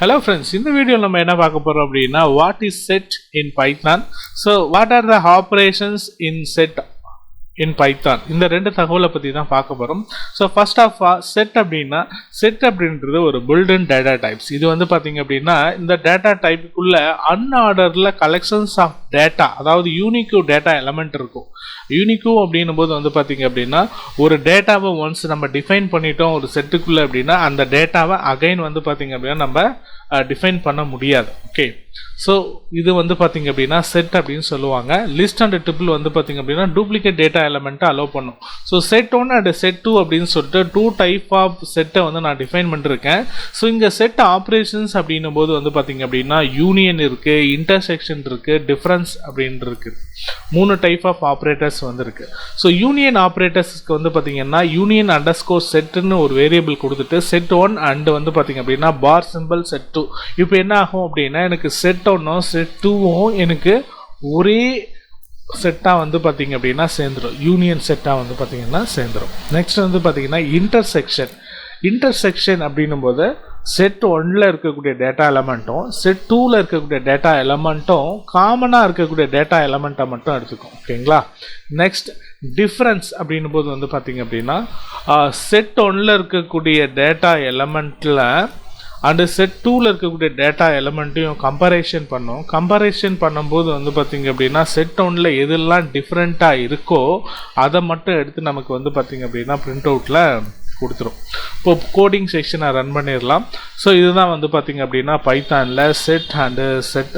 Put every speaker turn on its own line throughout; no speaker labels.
Hello friends இந்த வீடியோவில் நம்ம என்ன பார்க்க போகிறோம் அப்படின்னா what is set in Python so what are the operations in set in Python இந்த ரெண்டு தகவலை பற்றி தான் பார்க்க போகிறோம் so first of all set அப்படின்னா செட் அப்படின்றது ஒரு புல்டன் டேட்டா டைப்ஸ் இது வந்து பார்த்தீங்க அப்படின்னா இந்த டேட்டா டைப்புக்குள்ள அன்ஆர்டரில் கலெக்ஷன்ஸ் ஆஃப் டேட்டா அதாவது யூனிக்யூ டேட்டா எலமெண்ட் இருக்கும். யூனிக்யூ அப்படின்னும் போது வந்து பார்த்தீங்க அப்படின்னா ஒரு டேட்டாவை ஒன்ஸ் நம்ம டிஃபைன் பண்ணிட்டோம் ஒரு செட்டுக்குள்ளே அப்படின்னா அந்த டேட்டாவை அகைன் வந்து பார்த்தீங்க அப்படின்னா நம்ம டிஃபைன் பண்ண முடியாது. ஓகே ஸோ இது வந்து பார்த்தீங்க அப்படின்னா செட் அப்படின்னு சொல்லுவாங்க. லிஸ்ட் அண்ட் ட்ரிபிள் வந்து பார்த்தீங்க அப்படின்னா டூப்ளிகேட் டேட்டா எலமெண்ட்டை அலோவ் பண்ணும். So set one and set two அப்படின்னு சொல்லிட்டு டூ டைப் ஆஃப் செட்டை வந்து நான் டிஃபைன் பண்ணிருக்கேன். ஸோ இங்கே செட் ஆப்ரேஷன்ஸ் அப்படின்னும் போது வந்து பார்த்திங்க அப்படின்னா யூனியன் இருக்குது இன்டர்செக்ஷன் இருக்குது டிஃப்ரென்ஸ் அப்படின்னு இருக்குது மூணு டைப் ஆஃப் ஆப்ரேட்டர்ஸ் வந்து ஸோ யூனியன் ஆப்ரேட்டர்ஸ்க்கு வந்து பார்த்தீங்கன்னா யூனியன் அண்டர் ஸ்கோர் செட்டுன்னு ஒரு வேரியபிள் கொடுத்துட்டு செட் ஒன் அண்டு வந்து பார்த்தீங்க அப்படின்னா பார் சிம்பிள் செட் டூ இப்போ என்ன ஆகும் அப்படின்னா எனக்கு செட் ஒன்றும் செட் டூவும் எனக்கு ஒரே செட்டாக வந்து பார்த்தீங்க அப்படின்னா சேர்ந்துடும் யூனியன் செட்டாக வந்து பார்த்தீங்கன்னா சேர்ந்துடும் நெக்ஸ்ட் வந்து பார்த்தீங்கன்னா இன்டர்செக்ஷன் இன்டர்செக்ஷன் அப்படின்னும் போது செட் ஒன்ல இருக்கக்கூடிய டேட்டா எலமெண்ட்டும் செட் டூவில் இருக்கக்கூடிய டேட்டா எலமெண்ட்டும் காமனாக இருக்கக்கூடிய டேட்டா எலமெண்ட்டை மட்டும் எடுத்துக்கும். ஓகேங்களா? நெக்ஸ்ட் டிஃப்ரென்ஸ் அப்படின்னும் போது வந்து பார்த்தீங்க அப்படின்னா செட் ஒன்ல இருக்கக்கூடிய டேட்டா எலமெண்ட்டில் அண்டு செட் டூவில் இருக்கக்கூடிய டேட்டா எலமெண்ட்டையும் கம்பரேஷன் பண்ணோம். கம்பரேஷன் பண்ணும்போது வந்து பார்த்திங்க அப்படின்னா செட் ஒனில் எதெல்லாம் டிஃப்ரெண்ட்டாக இருக்கோ அதை மட்டும் எடுத்து நமக்கு வந்து பார்த்திங்க அப்படின்னா பிரிண்ட் அவுட்டில் கொடுத்துரும். இப்போ கோடிங் செக்ஷனை ரன் பண்ணிடலாம். ஸோ இதுதான் வந்து பார்த்திங்க அப்படின்னா பைத்தானில் set and set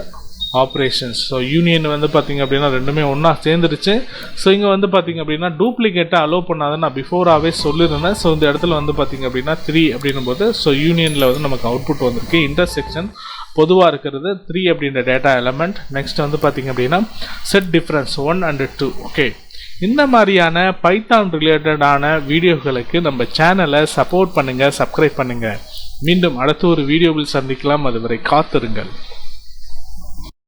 operations so union வந்து பார்த்திங்க அப்படின்னா ரெண்டுமே ஒன்றா சேர்ந்துருச்சு. ஸோ இங்கே வந்து பார்த்திங்க அப்படின்னா டூப்ளிகேட்டை அலோவ் பண்ணாத நான் பிஃபோராகவே சொல்லியிருந்தேன் ஸோ இந்த இடத்துல வந்து பார்த்தீங்க அப்படின்னா த்ரீ அப்படின்னும் போது ஸோ யூனியனில் வந்து நமக்கு அவுட்புட் வந்திருக்கு. இன்டர்செக்ஷன் பொதுவாக இருக்கிறது த்ரீ அப்படின்ற டேட்டா எலமெண்ட் நெக்ஸ்ட் வந்து பார்த்திங்க அப்படின்னா set difference one and two okay இந்த மாதிரியான பைத்தான் ரிலேட்டடான வீடியோகளுக்கு நம்ம சேனலை சப்போர்ட் பண்ணுங்கள் சப்ஸ்கிரைப் பண்ணுங்கள் மீண்டும் அடுத்த ஒரு வீடியோவில் சந்திக்கலாம். அதுவரை காத்திருங்கள்.